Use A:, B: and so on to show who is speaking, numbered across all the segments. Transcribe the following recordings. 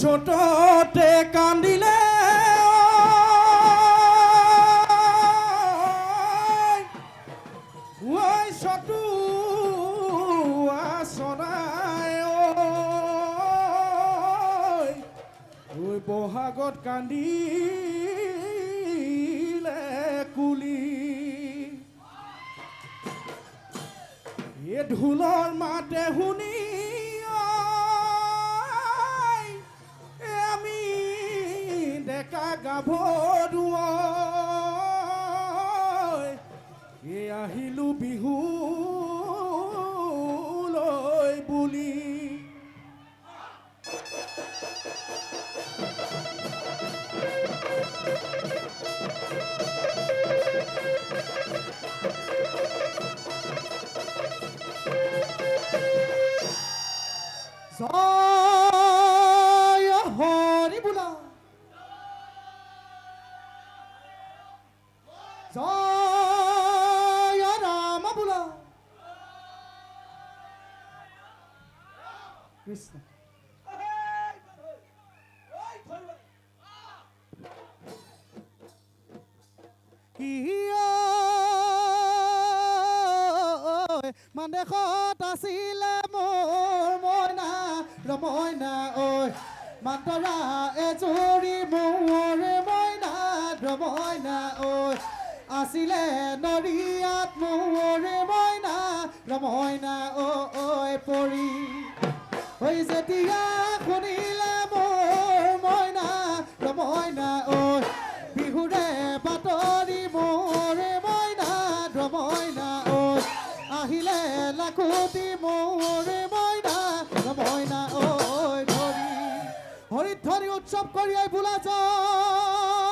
A: ছোটতে কান্দিলে ওই চটু চৰাই ওই বহাগত কান্দিলে কুলি। এ ঢোলৰ মাতে শুনি ডেকা গাভৰু ঐ, এ আহিলো বিহু মানদেশত আছিলে মোৰ মইনা ৰমইনা ঐ মান্তৰা এজুৰি মোৰ মইনা ৰমইনা ঐ আছিলে নৰিয়াত মোৰ মইনা ৰমইনা ঐ ঐ পৰি হৈ যেতিয়া শুনিলে মোৰ মইনা ৰমইনা ঐ লাখুটি মোৰ ময়না ময়না ওই ধরি হরিধরি উৎসব উৎসৱ ভুলা যায়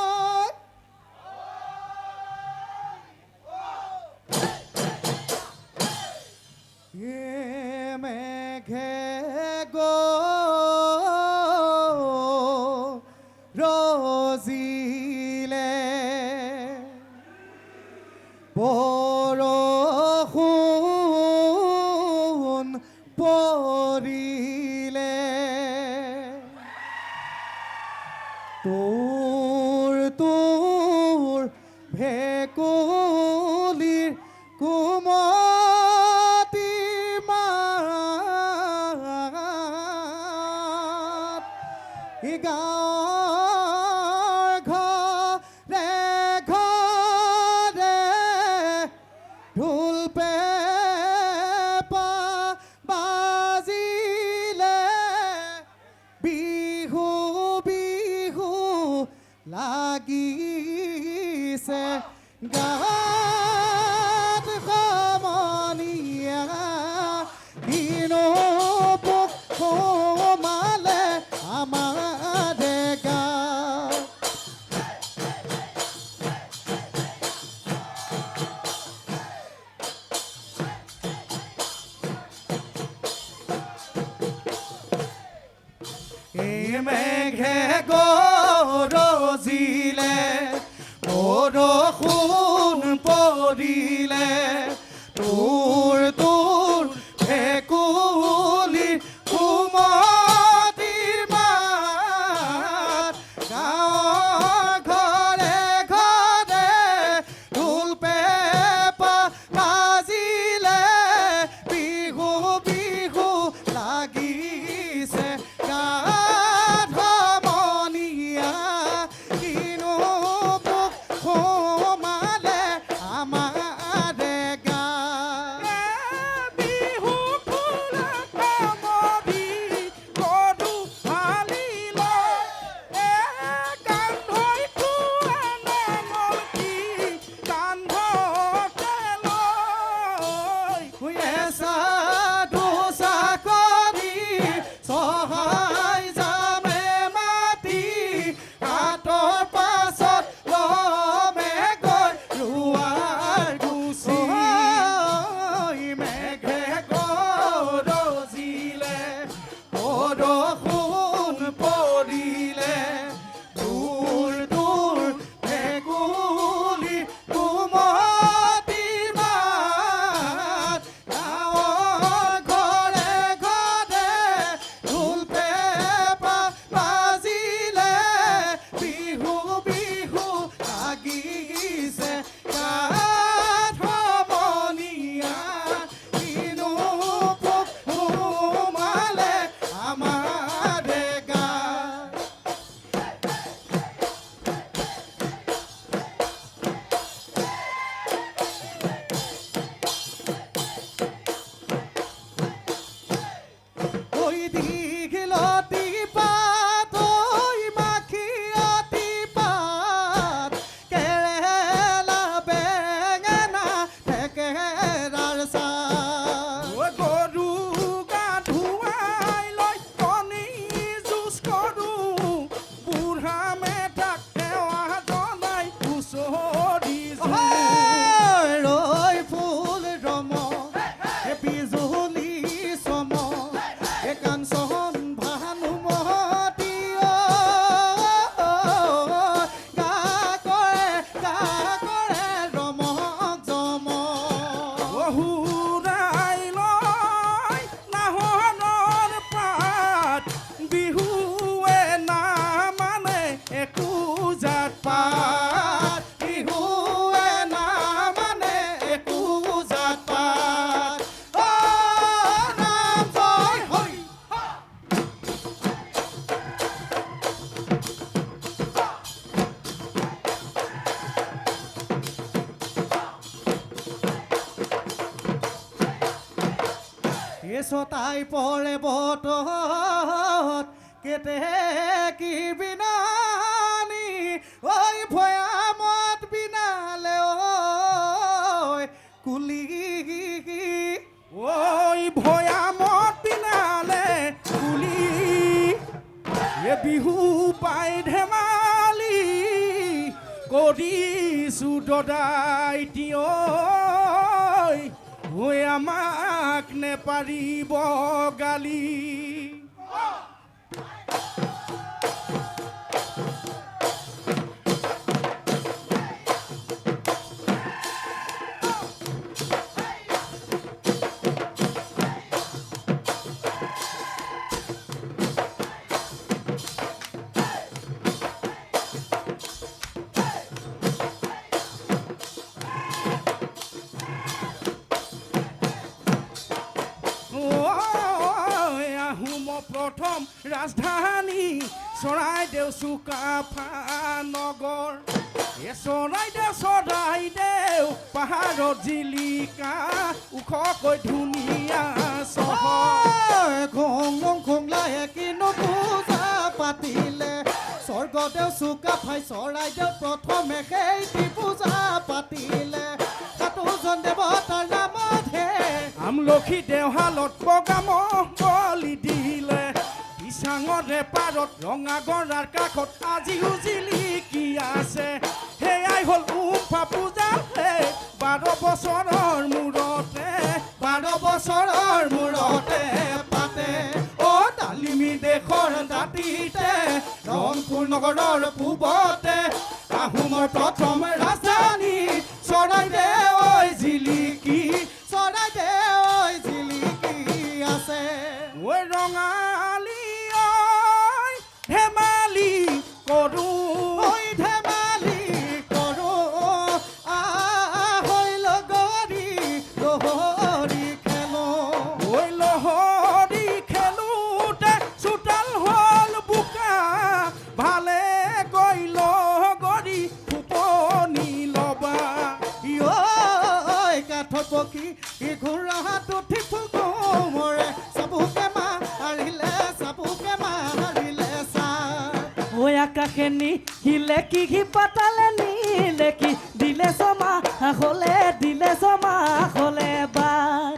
A: ছটাই পৰে বতত কেতে কি বিনানি? ঐ ভয়ামত বিনালে ঐ কুলি।
B: ওই ভয়ামত দিনালে কুলি। এ বিহু পাই ধেমালি কৰিছো দদাই হৈ আমাক নেপাৰিব গালি। ৰাজধানী চৰাইদেউ চুকাফা নগৰ এ চৰাইদেউ চৰাইদেউ পাহাৰত জিলিকা ওখকৈ ধুনীয়া চহৰ
A: ঘং কিনো পূজা পাতিলে। স্বৰ্গদেউ চুকাফাই চৰাইদেউ প্ৰথমে সেইটি পূজা পাতিলে। সাতোজন দেৱতাৰ নামতহে।
B: আমলখি দেওহালত বগাম বলি বিছাঙৰে পাৰত ৰঙা গৰাৰ কাষত আজিও জিলিকি আছে? সেয়াই হ'ল উমফা পূজা বাৰ বছৰৰ মূৰতে,
A: বাৰ বছৰৰ মূৰতে পাতে। অ' ডালিমি দেশৰ দাঁতিতে ৰংপুৰ নগৰৰ পূবতে, আহোমৰ প্ৰথম ৰাজধানী
C: পাতালে নিলে কি দিলে জমা হলে দিলে জমা হলে বাট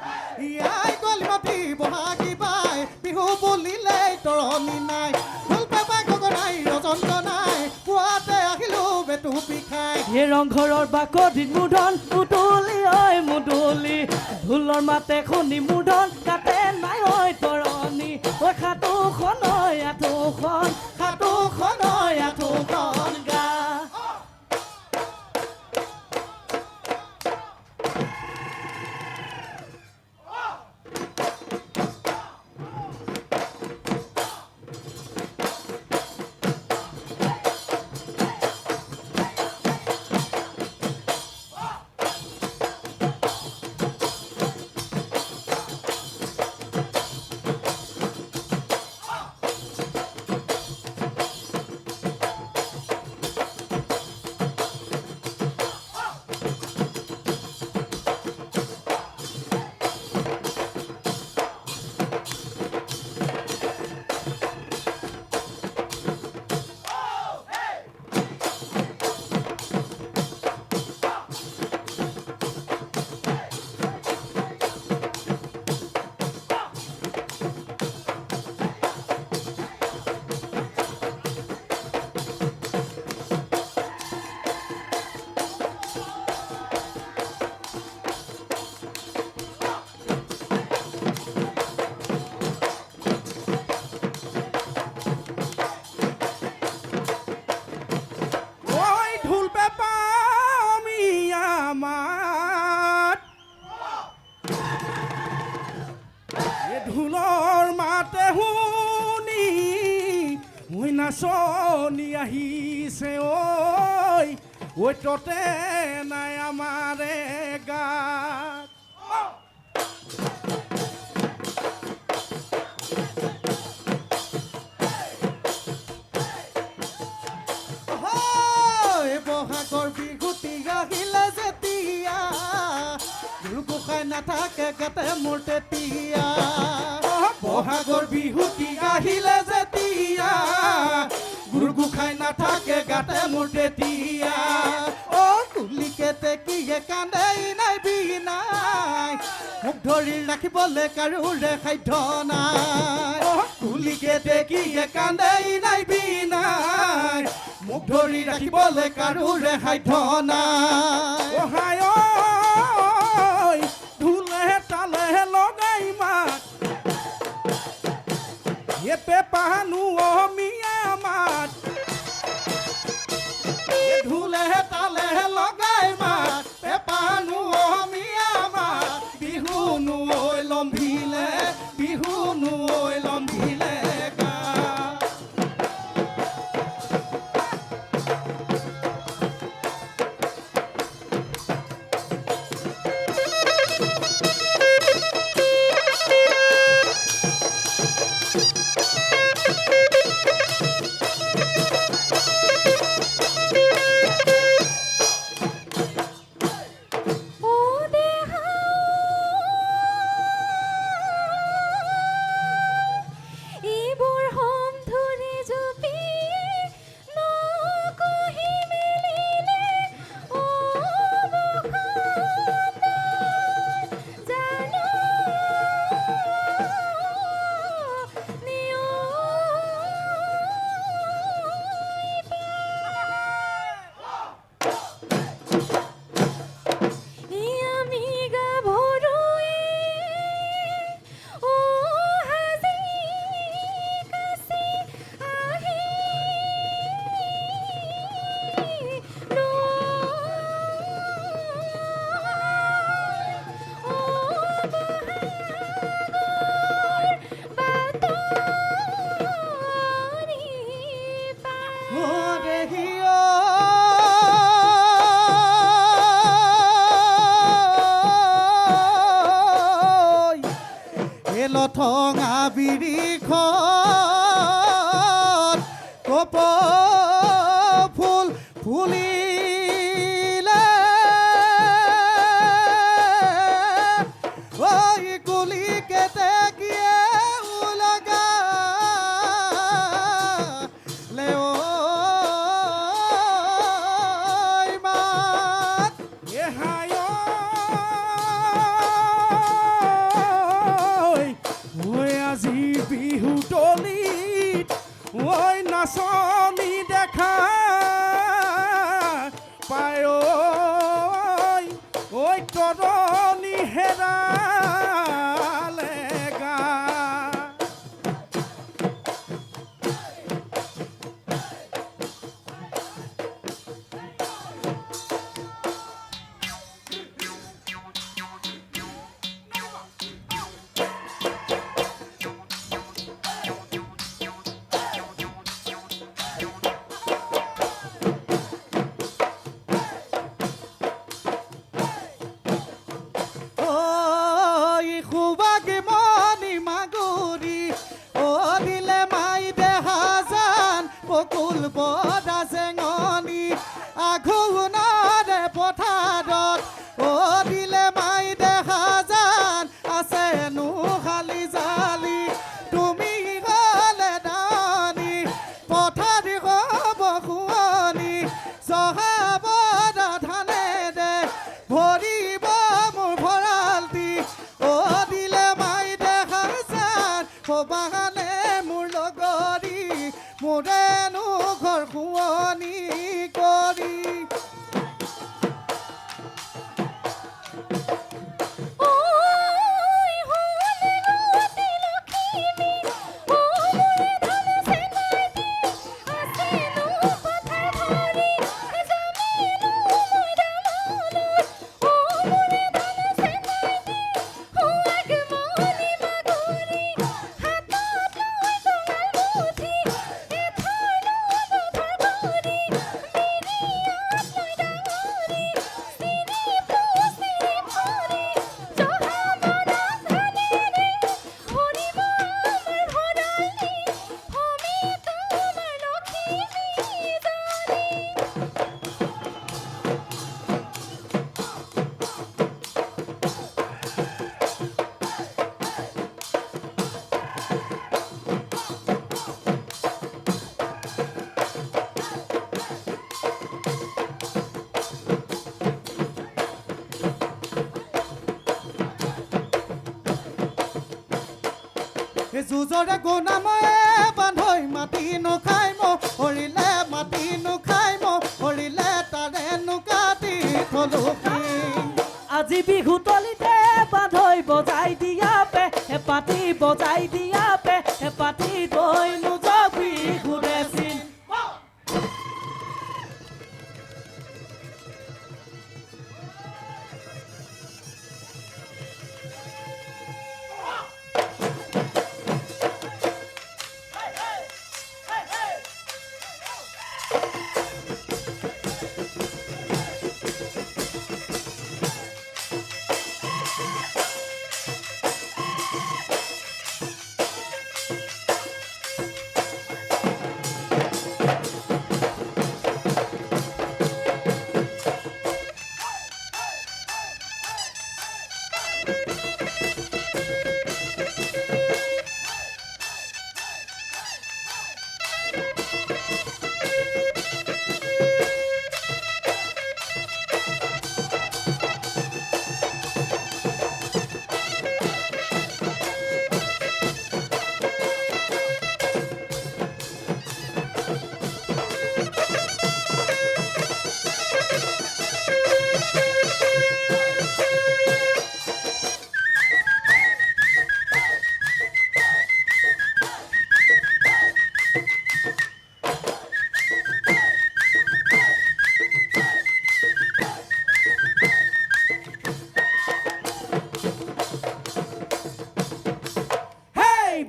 A: ইয়াই কলিমতি বহাগী বাই? বিহু বুলিলে তৰণি নাই। ঢোল পেপা গগনাই ৰজন্ত নাই। পুৱাতে আহিলো বেটু পিখাই
C: এই ৰংঘৰৰ বাকদিত মুধন মুদলি ঐ মুদলি। ঢোলৰ মাতে শুনি মুধন কাটে নাই ঐ তৰণি। ঐ সাতোখন ঐ আঠোখন
A: সাতোখন ঐ আঠোখন।
B: ঢোলৰ মাতে শুনি মই নাচনি আহিছে ঐ ঐ ততে নাই আমাৰে গাত।
A: যায় না থাকে গাতে
B: বহাগৰ বিহুটি আহিলে যেতিয়া গুৰ গোসাঁই নাথাকে গাতে মোটে তিয়া
A: অ কুলিকে তেকিয়ে কান্দেই নাই বিনাই। মোক ধৰি ৰাখিবলে কাৰোৰে সাধ্য নাই।
B: কুলিকে কান্দেই নাই বিনাই। মোক ধৰি ৰাখিবলে কাৰোৰে সাধ্য নাই। চেপে পাহানু ও মিয়া আমার ঢুলে তালে
D: লগা
A: কপর যুঁজৰে গুণাময়ে বান্ধৈ মাটি নুখাই মো হৰিলে মাটি নুখাই মো হৰিলে তাৰে নোকাটি থলো
C: আজি বিহু তলিতে বান্ধৈ বজাই দিয়া পে হেপাতি বজাই দিয়া পে হেপাতি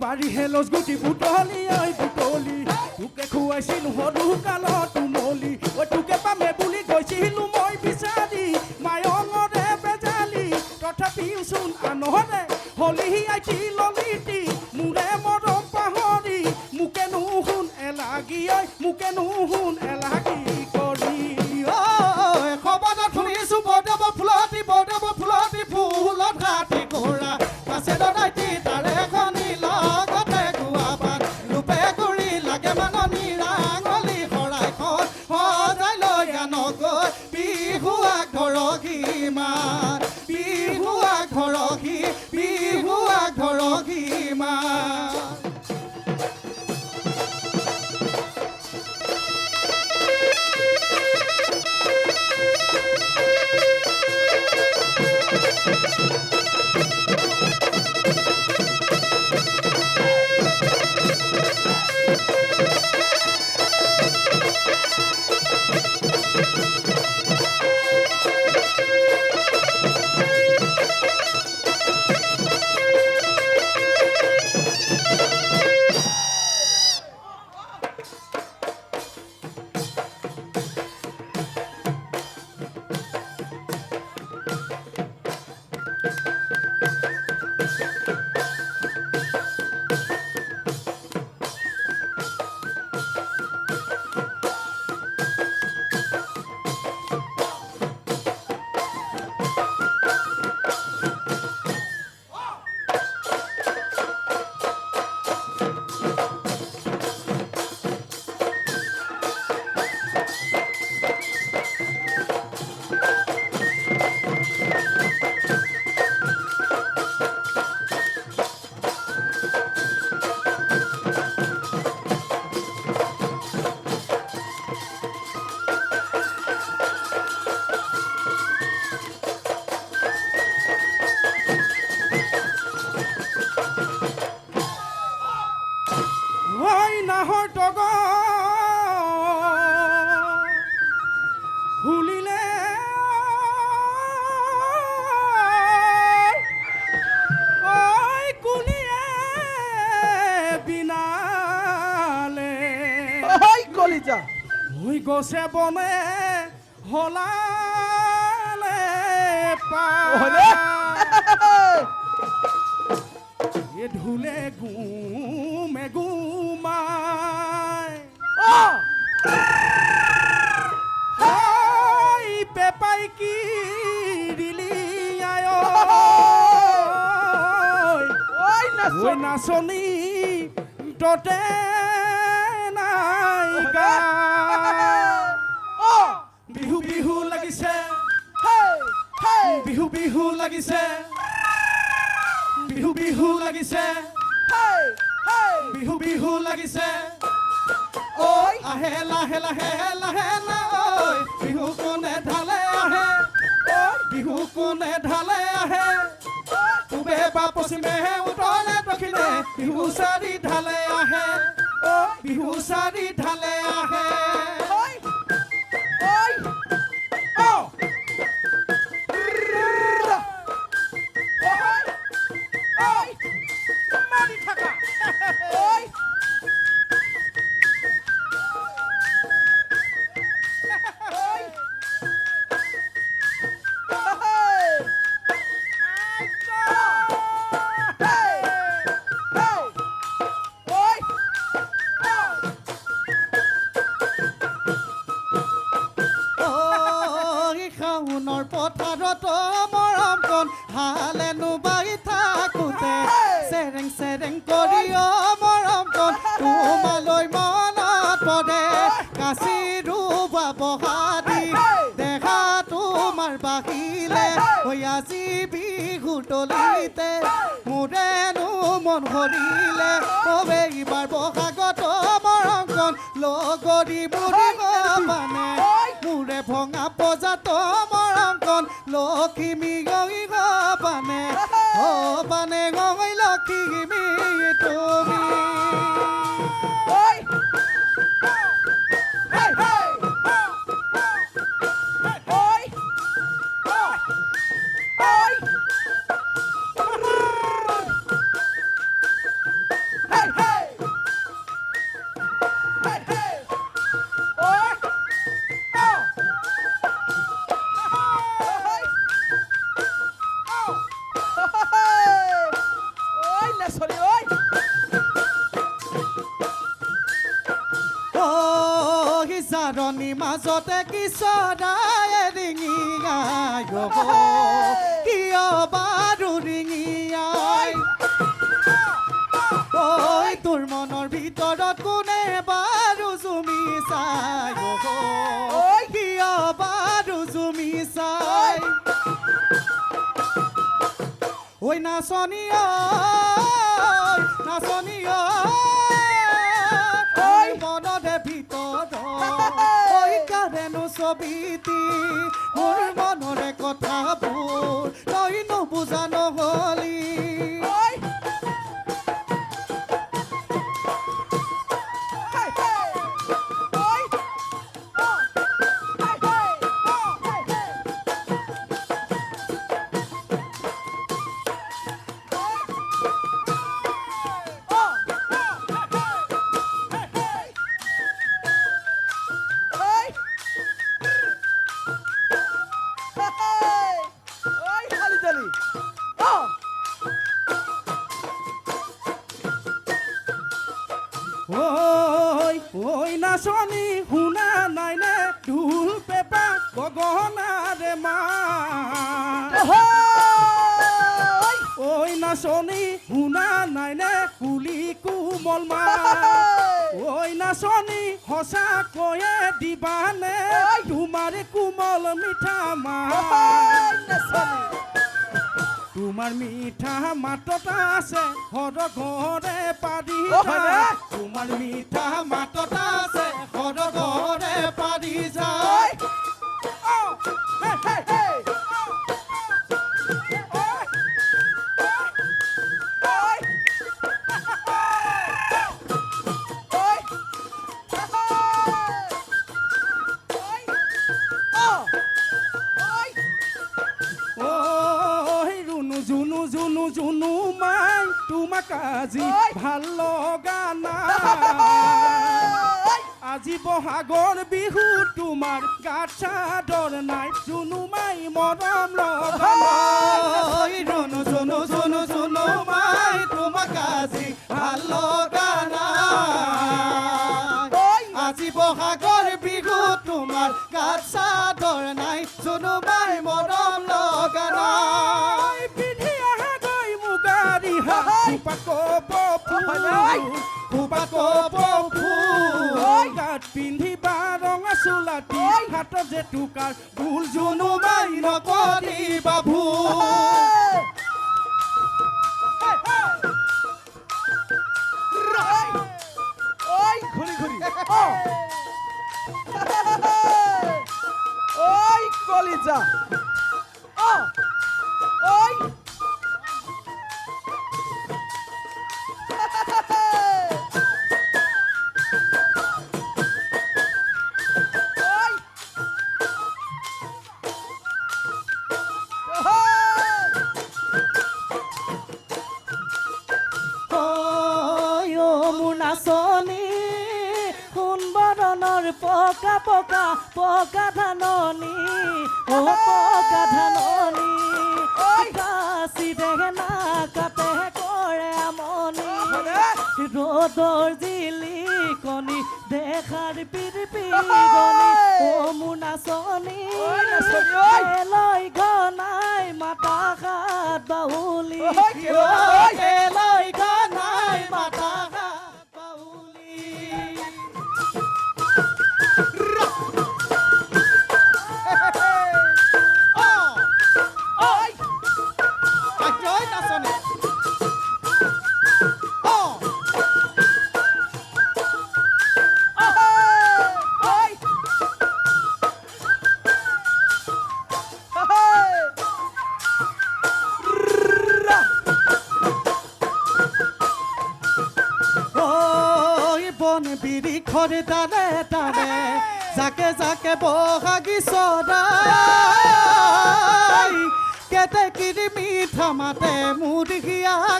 B: বাৰী হেলজ গুটি বুটলি ঐ বুটলি তোকে খুৱাইছিল সৰু কালত তুমলি। ঐ তোকে পামে বুলি গৈছিলো মই বিচাৰি। মায়ঙৰে বেজালি তথাপিও চোন আনহৰে। হলি আইটি ললিটি মোৰে মৰম পাহৰি। মোকে নুশুন এলাগি ঐ মোকে নুশুন এলাগি বনে হলালে
E: হলে?
B: এ ঢুলে গুমে হাই পেপাই কি নাচনি ততে নাই গা। বিহু বিহু লাগিছে বিহু বিহু লাগিছে
E: হেই
A: বিহু বিহু লাগিছে
E: ঐ
A: আহে লাহে লাহে লাহে না ঐ বিহু কোনে ঢালে আহে ঐ বিহু কোনে ঢালে আহে পূবে বা পশ্চিমে উত্তৰে দক্ষিণে বিহু চাৰি ঢালে আহে ঐ বিহু চাৰি ঢালে আহে মানে মোৰে ভঙা পজাত মৰম কণ লখিমী গৈ পানে অ পানে গৈ লখিমী মাজতে কিশোৰাই ৰিঙি আই কিয় বাৰু ৰিঙি আই ঐ তোৰ মনৰ ভিতৰত কোনে বাৰু জুমি চাই ঐ কিয় বাৰু জুমি চাই? ঐ নাচনী নাচনী ছবিটি মোর মনৰে কথা তই
B: ঐ ঐ নাচনী শুনা নাইনে ঢোল পেপা গগনাৰে মা। ঐ নাচনী শুনা নাইনে কুলি কোমল মা। ঐ নাচনী সঁচাকৈয়ে দিবানে তোমাৰ কোমল মিঠা মা। তোমাৰ মিঠা মাতটা আছে সৰ ঘরে পাৰি তোমার মিঠা
A: মাতটা আছে সৰ ঘৰে পাৰি যায়
B: জুনু জুনু জুনু মাই তোমাক আজি ভালো লগা নাই আজি বহাগৰ বিহু তোমাৰ গাত চাদৰ নাই। জুনু মাই মৰম লগা নাই
A: জুনু জুনু জুনু মাই তোমাক আজি ভালো লগা নাই আজি বহাগৰ বিহু তোমাৰ গাত চাদৰ নাই। জুনু মাই মৰম লগা নাই ফুল
B: গাত পিন্ধিবা ৰঙা চোলাটি হাতত যে টুকাৰ ভুল
A: জুনু মাই নকৰিবা ভুল
E: Right!
C: অ' ঐ কলিজা। অ'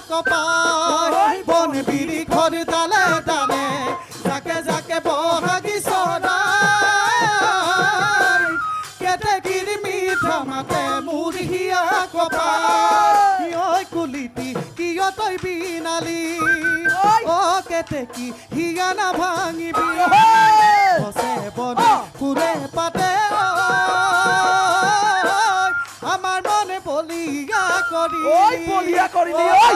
A: কপাই বন বিৰিখৰ তালে তালে জাকে জাকে বহাগী চৰাই কেতেকিৰি মিঠা মাতে মুৰ্গীয়া কপাই ঐ কুলিটি কিয় তই বিনালি। ও কেতেকি হিয়ানা ভাঙিবি। বসে বনে ফুরে পাতে। করি।
C: ওই বলিয়া করিলি ওই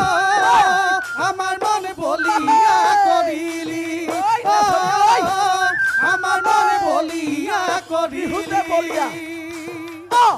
A: আমার মনে বলিয়া করিলি। আমার মনে বলিয়া করিলি।
C: বলিয়া। Oh!